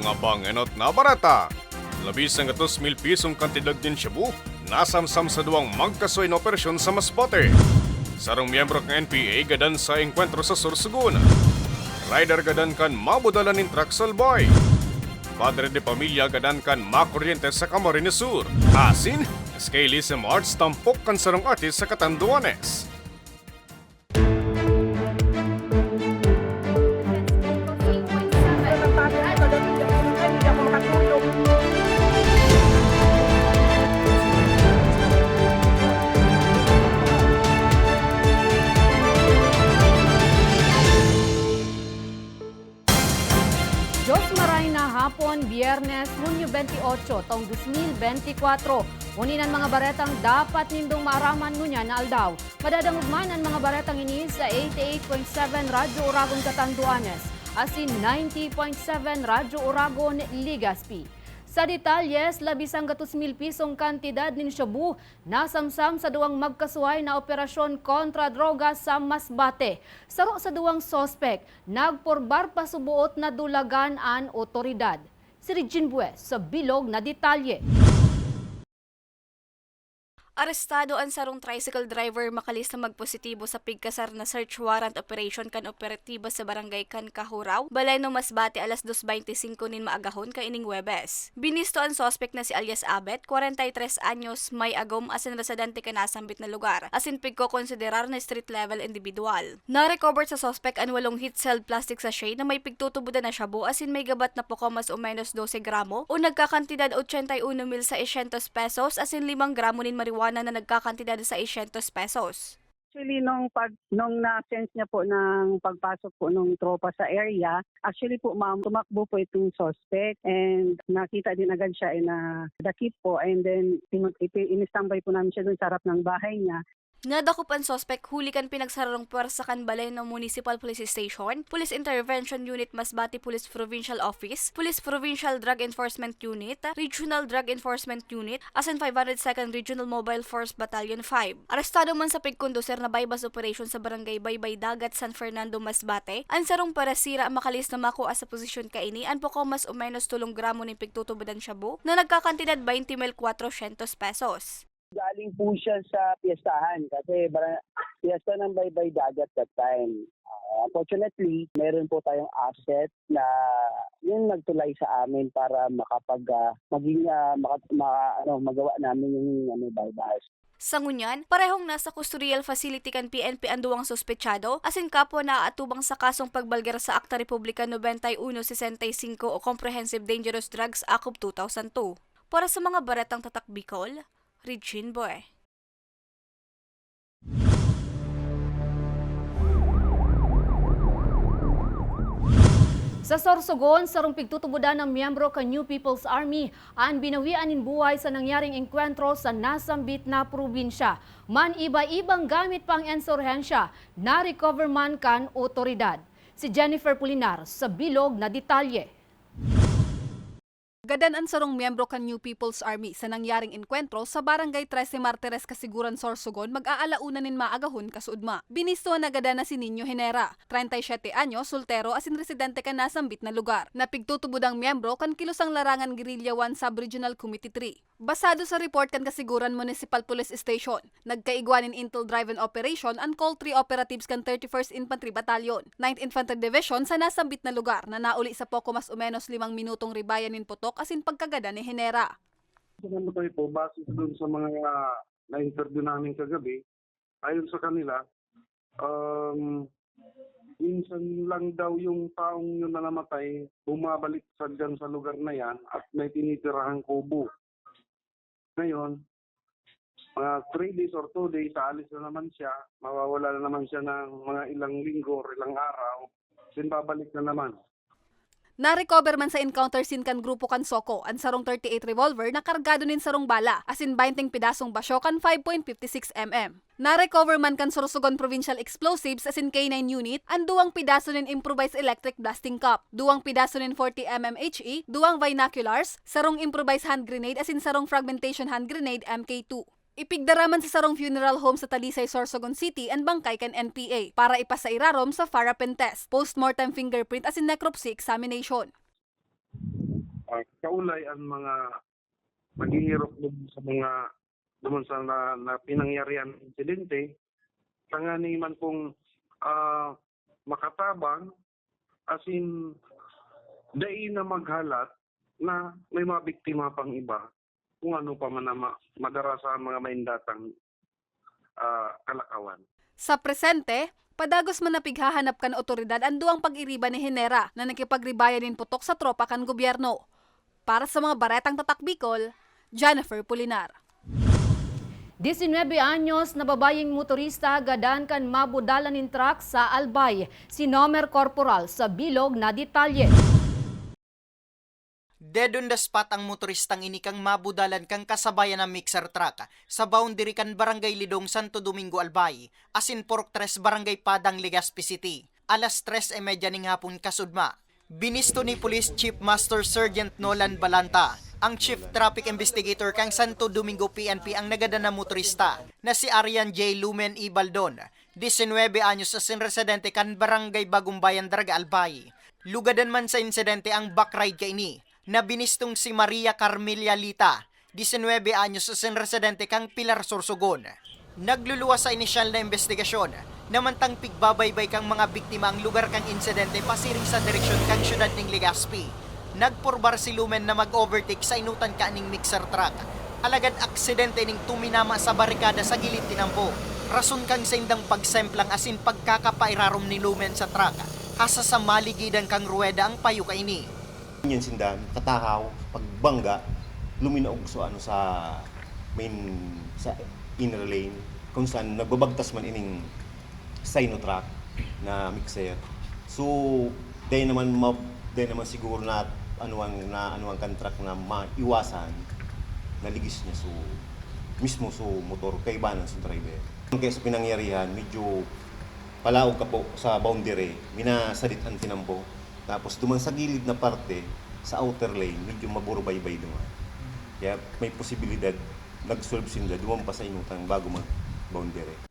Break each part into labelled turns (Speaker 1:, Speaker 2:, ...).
Speaker 1: mga bangenot na barata. Labis ang gatos mil pisong kantidad din Cebu, nasamsam sa duwang magkasoy na operasyon sa Masbate. Sarong miyembro ng NPA gadan sa engkwentro sa Sorsogon. Rider gadan kan mabudalan ng truck salbay. Padre de pamilya gadan kan makuryente sa Camarines Sur. Asin, Scaly sa March tampok kan sarong artist sa Catanduanes.
Speaker 2: Hapon, Biyernes, Hunyo 28, taong 2024. Uninan mga baretang dapat nindong maaraman ngunya na aldaw. Madadangog man ang mga baretang ini sa 88.7 Radyo Uragon Catanduanes, asin 90.7 Radyo Uragon Ligaspi. Sa detalyes, labis ang gatos mil pisong kantidad nin Shabu nasamsam sa duwang magkasuhay na operasyon kontra droga sa Masbate. Saro sa duwang sospek, nagporbar pa subuot na dulagan an otoridad. Si Regine Bues sa bilog na detalye.
Speaker 3: Arestado ang sarong tricycle driver makalis na magpositibo sa pigkasar na search warrant operation kan operatiba sa barangay kan Kahuraw, balay no Masbate alas 2.25 nin maagahon ka ining Webes. Binisto ang sospek na si alias Abet, 43 anyos, may agom asin residente ka nasambit na lugar, asin pigko konsiderar na street level individual. Na-recover sa sospek ang walong hit cell plastic sachet na may pigtutubudan na shabu asin may gabat na poko mas o menos 12 gramo o nagkakantidad 81 mil sa 600 pesos asin 5 gramo nin marijuana na nagkakantidad sa 600 pesos.
Speaker 4: Actually, nung, pag, nung na-sense niya po ng pagpasok po nung tropa sa area, actually po ma'am, tumakbo po itong suspect and nakita din agad siya eh, na dakip po and then inistambay po namin siya dun sa harap ng bahay niya.
Speaker 3: Nadakop ang sospek huli kan pinagsararong puwersa kan balay ng Municipal Police Station, Police Intervention Unit Masbate Police Provincial Office, Police Provincial Drug Enforcement Unit, Regional Drug Enforcement Unit, asan 502nd Regional Mobile Force Battalion 5. Arestado man sa pigkonduser na bypass operation sa barangay Baybay Dagat, San Fernando, Masbate, ang sarong parasira makalis na makuha sa posisyon kaini, ang poko mas o menos tulong gramo ni pigtutubudan shabu na nagkakantidad 20 mil 400 pesos.
Speaker 5: Galing po siya sa piyestahan kasi piyesta ng baybay dagat that time. Uh, unfortunately, meron po tayong asset na yun nagtulay sa amin para makapag ah, maging ah, maka, ma- ano, magawa namin yung ano, bypass.
Speaker 3: Sa ngunyan, parehong nasa custodial facility kan PNP ang duwang sospechado, asin kapwa na atubang sa kasong pagbalgar sa Akta Republika 9165 o Comprehensive Dangerous Drugs Act of 2002. Para sa mga baretang tatak Bicol, Regine Boy.
Speaker 2: Sa Sorsogon, sarong pigtutubudan ng miyembro ka New People's Army ang binawian in buhay sa nangyaring engkwentro sa nasambit na probinsya. Man iba-ibang gamit pang ensorhensya, na-recover man kan otoridad. Si Jennifer Pulinar sa bilog na detalye.
Speaker 6: Gadan ang sarong miyembro kan New People's Army sa nangyaring enkwentro sa Barangay 13 Martires Kasiguran, Sorsogon mag-aalauna nin maagahon kasudma. Binisto na gadan na si Nino Henera, 37 anyo, soltero asin residente ka nasambit na lugar. Napigtutubod ang miyembro kan kilusang larangan Guerrilla 1 Sub-Regional Committee 3. Basado sa report kan Kasiguran Municipal Police Station, nagkaigwanin intel driven operation ang call 3 operatives kan 31st Infantry Battalion, 9th Infantry Division sa nasambit na lugar na nauli sa poko mas o menos limang minutong ribayan nin putok asin pagkagada ni Henera.
Speaker 7: Sa namatay po, base doon sa mga na-interview namin kagabi, ayon sa kanila, um, minsan lang daw yung taong yun na namatay, bumabalik sa dyan sa lugar na yan at may tinitirahang kubo. Ngayon, mga 3 days or 2 days, aalis na naman siya, mawawala na naman siya ng mga ilang linggo or ilang araw, then babalik na naman.
Speaker 6: Na-recover man sa encounter scene kan grupo kan Soko ang sarong 38 revolver na kargado nin sarong bala asin 20 pidasong basyo kan 5.56 mm. Na-recover man kan Sorsogon Provincial Explosives asin K9 unit ang duwang pidaso nin improvised electric blasting cup, duwang pidaso nin 40 mm HE, duwang binoculars, sarong improvised hand grenade asin sarong fragmentation hand grenade MK2. Ipigdaraman sa sarong funeral home sa Talisay, Sorsogon City ang bangkay kan NPA para ipasairarom sa Farapen test, postmortem fingerprint as in necropsy examination.
Speaker 7: ah, kaulay ang mga maghihirok dun sa mga duman sa na, na pinangyarihan ng insidente tangani man pong ah, makatabang as in dai na maghalat na may mga biktima pang iba kung ano pa man na ma- madarasa ang mga maindatang ah, kalakawan.
Speaker 6: Sa presente, padagos man napighahanap kan otoridad ang duwang pag-iriba ni Hinera na nakipagribayan nin putok sa tropa kan gobyerno. Para sa mga baretang tatak Bicol, Jennifer Pulinar.
Speaker 2: 19 anyos na babayeng motorista gadan kan mabudalan nin truck sa Albay. Si Nomer Corporal sa bilog na detalye.
Speaker 8: Dead on the spot ang motoristang inikang mabudalan kang kasabayan ng mixer truck sa boundary kan Barangay Lidong Santo Domingo Albay, asin Pork Tres Barangay Padang Legazpi City. Alas 3 e ning hapon kasudma. Binisto ni Police Chief Master Sergeant Nolan Balanta, ang Chief Traffic Investigator kang Santo Domingo PNP ang nagada na motorista na si Arian J. Lumen Ibaldon, 19 anyos sa residente kan Barangay Bagumbayan Draga Albay. Lugadan man sa insidente ang backride kay ni na binistong si Maria Carmelia Lita, 19 anyos sa residente kang Pilar Sorsogon. Nagluluwas sa inisyal na investigasyon, namantang pigbabaybay kang mga biktima ang lugar kang insidente pasiring sa direksyon kang syudad ng Legazpi. Nagporbar si Lumen na mag-overtake sa inutan ka ning mixer truck. Alagad aksidente ning tuminama sa barikada sa gilid tinampo. Rason kang sa indang pagsemplang asin pagkakapairarom ni Lumen sa truck. Hasa sa maligidan kang ruweda ang payo kay
Speaker 9: Yan sindan, katahaw, pagbangga, luminaog so ano sa main sa inner lane kung saan nagbabagtas man ining Sinotrack na mixer. So, dahil naman ma, dahil naman siguro na ano ang na ano ang contract na maiwasan naligis niya so mismo so motor kay banan sa driver. Kaya sa pinangyarihan, medyo palaog ka po sa boundary, minasalit ang tinampo. Tapos duman sa gilid na parte, sa outer lane, medyo maburubaybay duman. Kaya may posibilidad, nag-solve sila, duman pa sa inutan bago mag-boundary.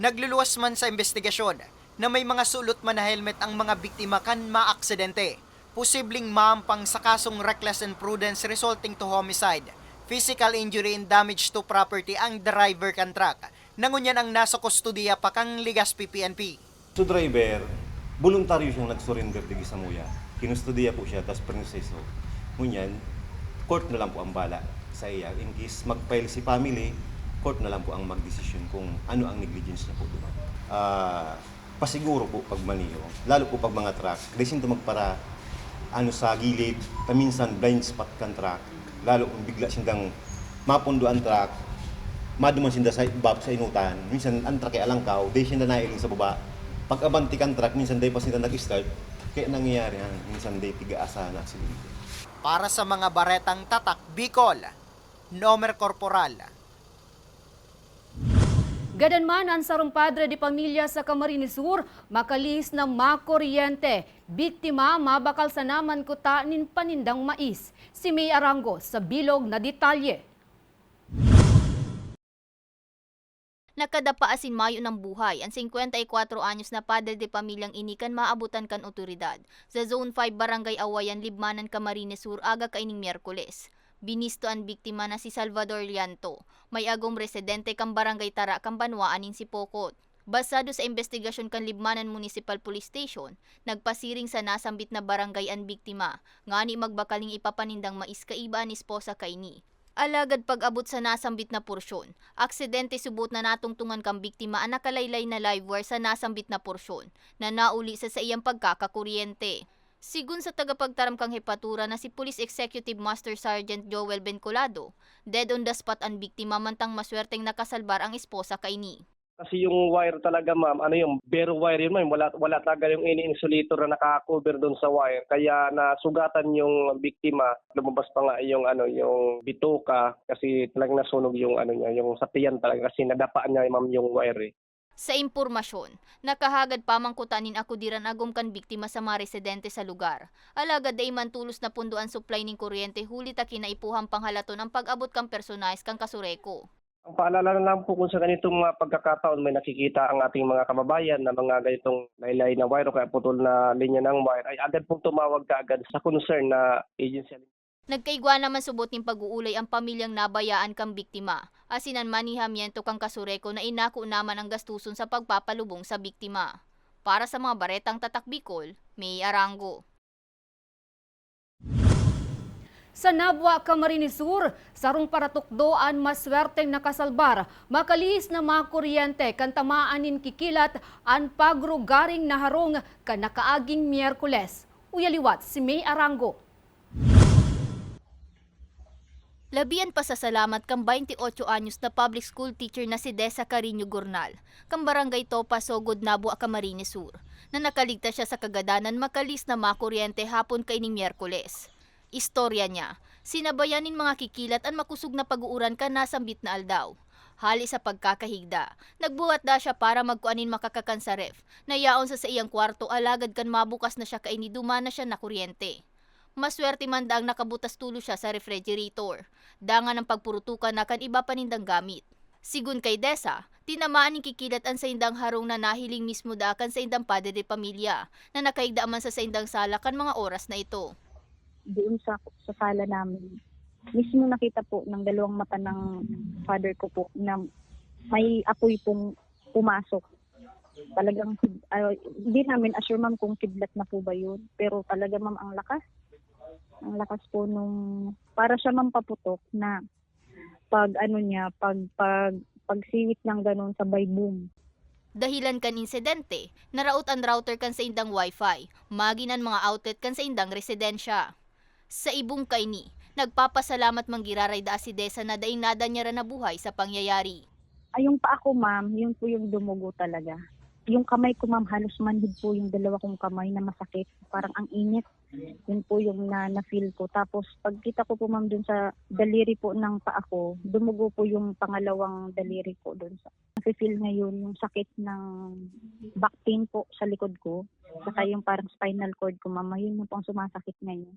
Speaker 8: Nagluluwas man sa investigasyon na may mga sulot man na helmet ang mga biktima kan maaksidente. Posibleng maampang sa kasong reckless imprudence resulting to homicide, physical injury and damage to property ang driver kan truck. Nangunyan ang nasa kustudiya pa kang Ligaspi PNP.
Speaker 9: So driver, voluntaryo siyang nag-surrender digi sa muya. Kinustudiya po siya, tapos prinseso. Ngunyan, court na lang po ang bala sa iya. In case mag-file si family, court na lang po ang mag-decision kung ano ang negligence niya po doon. Ah, pasiguro po pag maniyo, lalo po pag mga truck, desin to magpara ano sa gilid, paminsan blind spot kan truck, lalo kung bigla sindang mapundo ang truck, maduman sinda sa bab sa inutan, minsan ang truck ay alangkaw, di sinda nailing sa baba. Pag abanti kan truck, minsan di pa sinda nag-start, kaya nangyayari yan, minsan di tiga-asa na aksidente.
Speaker 8: Para sa mga baretang tatak Bicol, Nomer Corporal,
Speaker 2: Gadanman ang sarong padre di pamilya sa Camarines Sur, makalis na makuryente. Biktima mabakal sa naman kuta nin panindang mais. Si May Arango sa bilog na detalye.
Speaker 10: Nakadapaasin Mayo ng buhay ang 54 anyos na padre de pamilyang inikan maabutan kan otoridad sa Zone 5 Barangay Awayan, Libmanan, Camarines Sur aga kaining Miyerkules. Binisto ang biktima na si Salvador Lianto, may agong residente kang barangay Tara kang Banwaan in Sipokot. Basado sa investigasyon kan Libmanan Municipal Police Station, nagpasiring sa nasambit na barangay ang biktima, ngani magbakaling ipapanindang mais kaiba ni esposa kaini. Alagad pag-abot sa nasambit na porsyon, aksidente subot na natungtungan kang biktima ang nakalaylay na live wire sa nasambit na porsyon na nauli sa sa iyang pagkakakuryente. Sigun sa tagapagtaram kang hepatura na si Police Executive Master Sergeant Joel Bencolado, dead on the spot ang biktima mantang maswerteng nakasalbar ang esposa kaini.
Speaker 11: Kasi yung wire talaga ma'am, ano yung bare wire yun ma'am, wala, wala talaga yung ini-insulator na naka-cover doon sa wire. Kaya nasugatan yung biktima, lumabas pa nga yung ano yung bituka kasi talagang nasunog yung ano niya, yung sa tiyan talaga kasi nadapa niya ma'am yung wire eh.
Speaker 10: Sa impormasyon, nakahagad pamangkutanin ako diran agom kan biktima sa mga residente sa lugar. Alagad day man tulos na pundo ang supply ning kuryente huli ta kinaipuhang panghalaton ang pag-abot kang personalis kang kasureko.
Speaker 11: Ang paalala na lang po kung sa ganitong mga pagkakataon may nakikita ang ating mga kababayan na mga ganitong laylay na wire o kaya putol na linya ng wire ay agad pong tumawag ka agad sa concern na agency.
Speaker 10: Nagkaigwa naman subot ng pag-uulay ang pamilyang nabayaan kang biktima. Asinan manihamiento kang kasureko na inako naman ang gastuson sa pagpapalubong sa biktima. Para sa mga baretang tatak Bicol, May Arango.
Speaker 2: Sa Nabwa, Camarines Sur, sarong paratukdoan maswerteng nakasalbar, makalis na mga kuryente kan tamaanin kikilat an pagrugaring naharong kanakaaging Miyerkules. Uyaliwat si May Arango.
Speaker 10: Labian pa sa salamat kang 28 anyos na public school teacher na si Desa Carino Gornal, kang barangay Topa Sogod Nabu Camarines Sur, na nakaligtas siya sa kagadanan makalis na makuryente hapon kaining Miyerkules. Istorya niya, sinabayanin mga kikilat ang makusog na pag-uuran ka nasambit na aldaw. Hali sa pagkakahigda, nagbuhat da siya para magkuanin makakakan sa ref, nayaon sa sa iyang kwarto alagad kan mabukas na siya kaini dumana siya na kuryente. Maswerte man daang nakabutas tulo siya sa refrigerator. Dangan ng pagpurutukan na kan iba panindang gamit. Sigun kay Desa, tinamaan ni kikilat ang sa indang harong na nahiling mismo dakan sa indang padre de pamilya na nakaigda man sa sa indang sala kan mga oras na ito.
Speaker 12: Doon sa sa sala namin. Mismo nakita po ng dalawang mata ng father ko po na may apoy pong pumasok. Talagang ah, hindi namin assure ma'am kung kidlat na po ba yun. Pero talaga ma'am ang lakas. Ang lakas po nung para siya ma'am paputok na pag ano niya, pag pag pagsiwit ng ganun sabay boom.
Speaker 10: Dahilan kan insidente, naraot ang router kan sa indang wifi, maginan mga outlet kan sa indang residensya. Sa ibong kaini, nagpapasalamat manggiraray da si Desa na daing nada niya ra nabuhay sa pangyayari.
Speaker 12: Ay, yung pa ako, ma'am, yun po yung dumugo talaga. Yung kamay ko, ma'am, halos manhid po yung dalawa kong kamay na masakit. Parang ang init. Yun po yung na, na-feel ko. Tapos, pagkita ko po, ma'am, dun sa daliri po ng paa ko, dumugo po yung pangalawang daliri ko dun sa. Nafe-feel ngayon yung sakit ng back pain po sa likod ko. Saka yung parang spinal cord ko, ma'am. Yun yung pong sumasakit ngayon.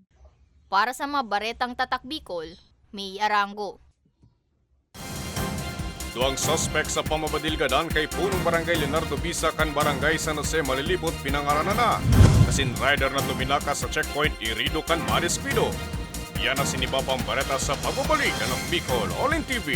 Speaker 10: Para sa mga baretang tatak Bicol, May Arango.
Speaker 1: Duang sospek sa pamabadilgadan kay punong barangay Leonardo Bisa kan barangay San Jose Malilibot pinangaranan na. Kasin rider na tuminaka sa checkpoint irido kan madeskuido. Yan na sinibabang bareta sa pagbabalik ng Bicol All in TV.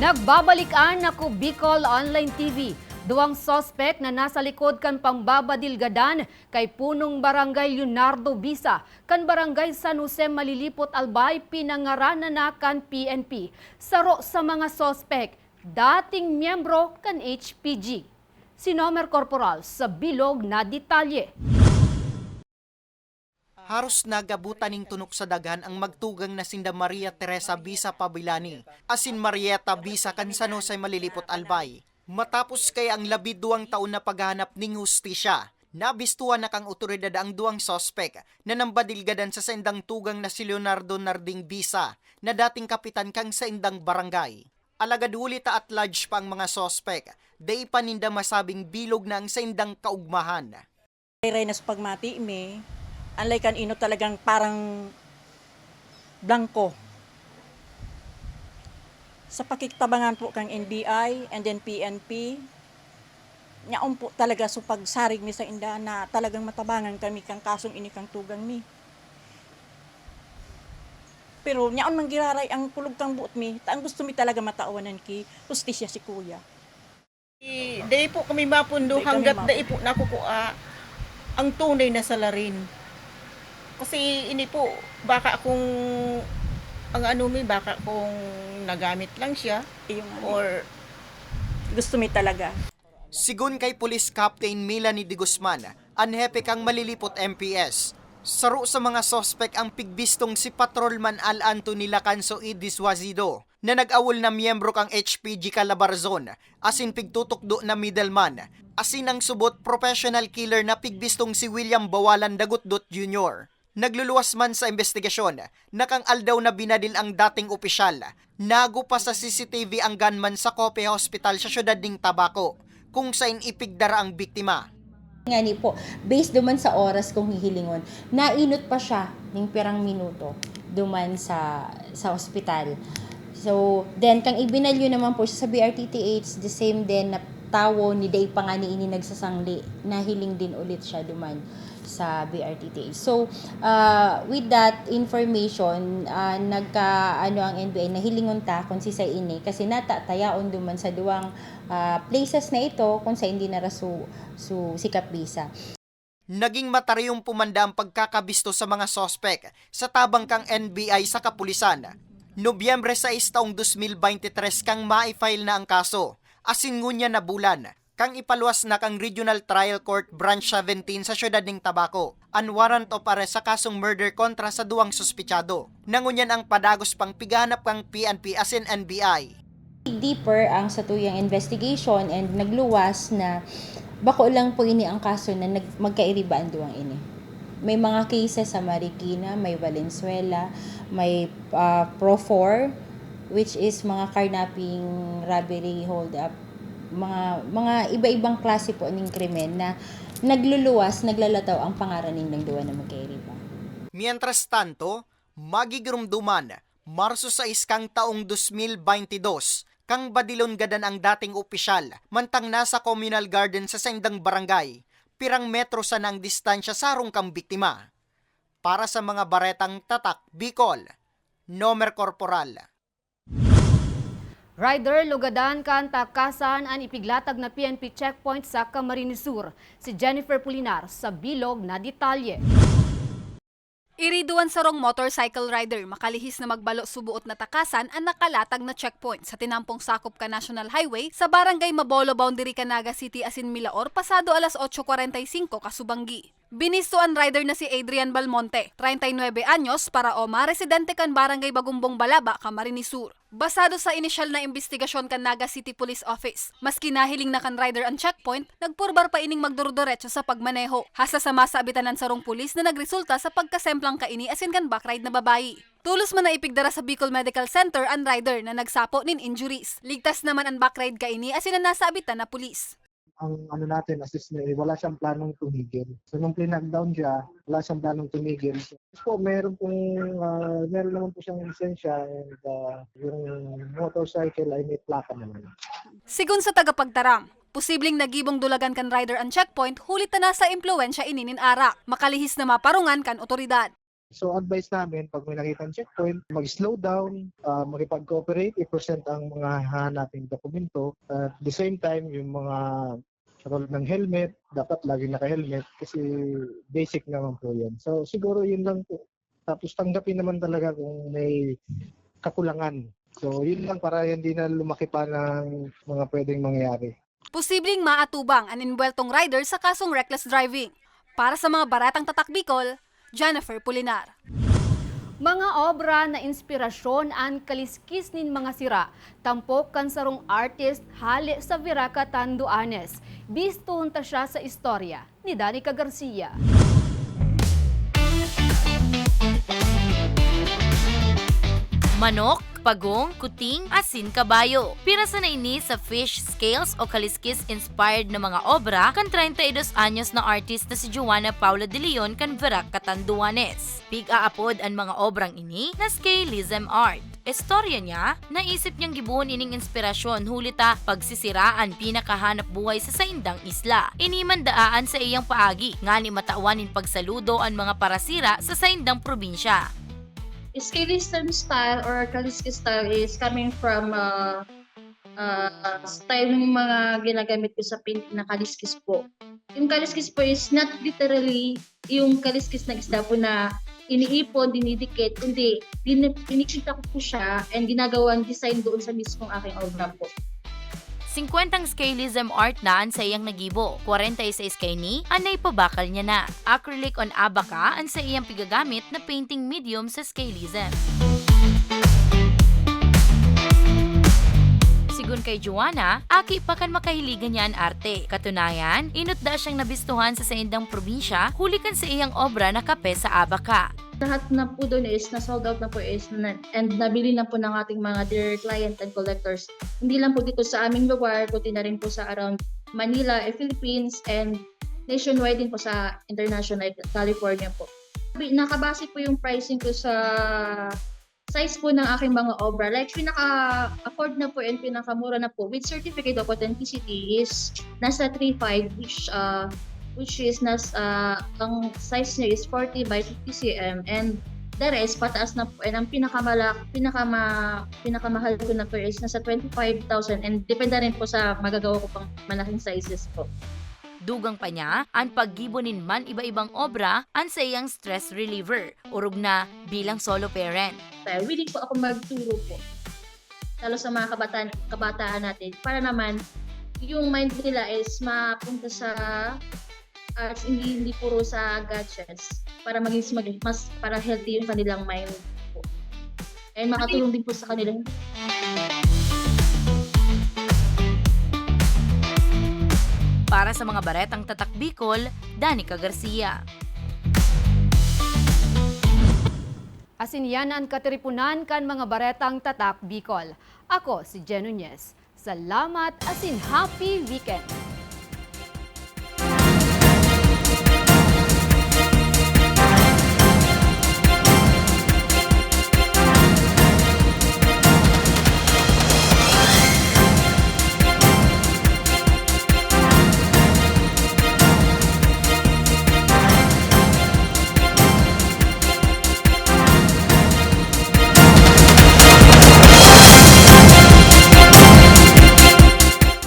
Speaker 2: Nagbabalikan ako Bicol Online TV. Duwang sospek na nasa likod kan pambabadilgadan kay punong barangay Leonardo Bisa kan barangay San Jose Malilipot Albay pinangaranan na kan PNP. Saro sa mga sospek, dating miyembro kan HPG. Sinomer Corporal sa bilog na detalye.
Speaker 8: Haros nagabutan ning tunok sa dagan ang magtugang na sinda Maria Teresa Bisa Pabilani, asin Marieta Bisa kan San Jose Malilipot Albay. Matapos kay ang labi duwang taon na paghanap ning hustisya, nabistuhan na kang otoridad ang duwang sospek na nambadilgadan sa sendang tugang na si Leonardo Narding Bisa na dating kapitan kang sa indang barangay. Alagad huli ta at large pa ang mga sospek, day paninda masabing bilog na ang sa indang kaugmahan.
Speaker 13: Ray na sa pagmati me, unlike kan ino talagang parang blanco. Sa pakiktabangan po kang NBI and then PNP, nyaon po talaga so pagsarig mi sa inda na talagang matabangan kami kang kasong ini kang tugang mi. Pero nyaon man giraray ang kulog kang buot mi, ta ang gusto mi talaga mataawanan ki, justisya si kuya.
Speaker 14: Dahil po kami mapundo hanggat dahil po nakukuha ang tunay na salarin. Kasi ini po, baka kung ang ano mi, baka kung nagamit lang siya or
Speaker 13: gusto mi talaga.
Speaker 8: Sigun kay Police Captain Melanie de Guzman, anhepe kang malilipot MPS. Saro sa mga sospek ang pigbistong si Patrolman Al Anthony Lacanso Idis Wazido na nag-awol na miyembro kang HPG Calabarzon asin pigtutukdo na middleman asin ang subot professional killer na pigbistong si William Bawalan Dagutdot Jr. Nagluluwas man sa investigasyon, nakang aldaw na binadil ang dating opisyal. Nago pa sa CCTV ang gunman sa Kope Hospital sa syudad ng Tabaco, kung saan ipigdara ang biktima.
Speaker 15: Nga ni po, based duman sa oras kong hihilingon, nainot pa siya ng pirang minuto duman sa sa ospital. So, then kang ibinalyo naman po siya sa BRTTH, the same din na tawo ni Day pa nga ni ini nagsasangli, nahiling din ulit siya duman sa BRTTH. So, uh, with that information, uh, nagka, ano ang NBI, nahilingon ta kung si sa ini, kasi natatayaon duman sa duwang uh, places na ito kung sa hindi na rasu, su, sikap visa.
Speaker 8: Naging matariyong pumanda ang pagkakabisto sa mga sospek sa tabang kang NBI sa kapulisan. Nobyembre 6 taong 2023 kang ma-file na ang kaso. Asin ngunya na bulan, kang ipaluwas na kang Regional Trial Court Branch 17 sa syudad ng Tabaco. An warrant of arrest sa kasong murder kontra sa duwang suspitsado. Nangunyan ang padagos pang piganap kang PNP asin NBI.
Speaker 15: Deeper ang sa tuyang investigation and nagluwas na bako lang po ini ang kaso na nag, magkairiba ang duwang ini. May mga cases sa Marikina, may Valenzuela, may uh, Pro 4, which is mga carnapping, robbery, hold up, mga mga iba-ibang klase po ng krimen na nagluluwas, naglalataw ang pangaraning ng duwa na magkairiba.
Speaker 8: Mientras tanto, magigurumduman, Marso 6 kang taong 2022, kang badilon gadan ang dating opisyal, mantang nasa communal garden sa sendang barangay, pirang metro sa nang distansya sarong kang biktima. Para sa mga baretang tatak, Bicol, Nomer Corporal.
Speaker 2: Rider Lugadan kan takasan ang ipiglatag na PNP checkpoint sa Camarines Sur. Si Jennifer Pulinar sa bilog na detalye.
Speaker 6: Iriduan sa rong motorcycle rider makalihis na magbalo subuot na takasan ang nakalatag na checkpoint sa tinampong sakop ka National Highway sa barangay Mabolo Boundary Canaga City Asin Milaor pasado alas 8.45 kasubanggi. Binistuan rider na si Adrian Balmonte, 39 anyos, para Oma, residente kan barangay Bagumbong Balaba, Camarines Sur. Basado sa inisyal na investigasyon kan Naga City Police Office, mas kinahiling na kan rider ang checkpoint, nagpurbar pa ining magdurudiretso sa pagmaneho. Hasa sa masabitan ng sarong pulis na nagresulta sa pagkasemplang kaini asin kan backride na babayi. Tulos man na ipigdara sa Bicol Medical Center ang rider na nagsapo nin injuries. Ligtas naman ang backride kaini asin ang nasabitan na pulis.
Speaker 16: Ang ano natin, assist niya, eh, wala siyang planong tumigil. So, nung pinag-down siya, wala siyang planong tumigil. So, po, meron pong, ah, meron naman po siyang lisensya and ah, yung motorcycle ay may plaka naman.
Speaker 6: Sigun sa tagapagtaram, posibleng nagibong dulagan kan rider ang checkpoint, hulit na nasa impluensya ininin arak. Makalihis na maparungan kan otoridad.
Speaker 16: So, advice namin, pag may nakita ang checkpoint, mag-slow down, ah, makipag-cooperate, i-present ang mga hahanaping dokumento. At the same time, yung mga katulad ng helmet, dapat lagi naka-helmet kasi basic naman po yan. So, siguro yun lang po. Tapos tanggapin naman talaga kung may kakulangan. So, yun lang para hindi na lumaki pa ng mga pwedeng mangyari.
Speaker 6: Posibleng maatubang ang inbueltong rider sa kasong reckless driving. Para sa mga baratang tatak Bicol, Jennifer Pulinar.
Speaker 2: Mga obra na inspirasyon ang kaliskis nin mga sira, tampok kan sarong artist hali sa Viraca Tanduanes. Bistuhon ta siya sa istorya ni Danica Garcia.
Speaker 17: Manok,
Speaker 18: pagong, kuting, asin kabayo. Pirasa na ini sa fish scales o kaliskis inspired na mga obra kan 32 anyos na artist na si Joanna Paula de Leon kan Verac Catanduanes. Pig-aapod ang mga obrang ini na scalism art. Istorya niya, naisip niyang gibuhon ining inspirasyon hulita pagsisiraan pinakahanap buhay sa saindang isla. Inimandaan sa iyang paagi, nga ni mataawanin pagsaludo ang mga parasira sa saindang probinsya.
Speaker 19: Scalism style or Kaliski style is coming from uh, uh, style ng mga ginagamit ko sa paint na kaliskis po. Yung kaliskis po is not literally yung kaliskis na isda po na iniipon, dinidikit, kundi din, pinikita ko po siya and ginagawang design doon sa mismong aking obra po.
Speaker 18: 50 scalism art na ang sa iyang nagibo. 46 kay ni, anay pabakal niya na. Acrylic on abaca ang sa iyang pigagamit na painting medium sa scalism. Sigun kay Joanna, aki pa kan makahiligan niya ang arte. Katunayan, inutda siyang nabistuhan sa saindang probinsya, hulikan sa iyang obra na kape sa abaca.
Speaker 19: Lahat na po doon is na-sold out na po is na, and nabili na po ng ating mga dear client and collectors. Hindi lang po dito sa aming lugar, kundi na rin po sa around Manila, eh, Philippines, and nationwide din po sa international California po. Nakabase po yung pricing ko sa size po ng aking mga obra. Like, pinaka-afford na po and pinakamura na po with certificate of authenticity is nasa 3.5 which uh, which is nas uh, ang size niya is 40 by 50 cm and the rest pataas na po and ang pinakamalak pinakama pinakamahal ko na po is nasa 25,000 and depende rin po sa magagawa ko pang malaking sizes po.
Speaker 18: Dugang pa niya, ang paggibonin man iba-ibang obra ang sa iyang stress reliever, urog na bilang solo parent.
Speaker 19: Willing po ako magturo po. Lalo sa mga kabataan, kabataan natin para naman yung mind nila is mapunta sa arts, hindi, hindi puro sa gadgets para maging maging mas para healthy yung kanilang mind po. And makatulong din po sa kanila.
Speaker 18: Para sa mga baretang tatak Bicol, Danica Garcia.
Speaker 2: Asinyanan katripunan kan mga baretang tatak Bicol. Ako si Jen Nunez. Salamat asin happy weekend!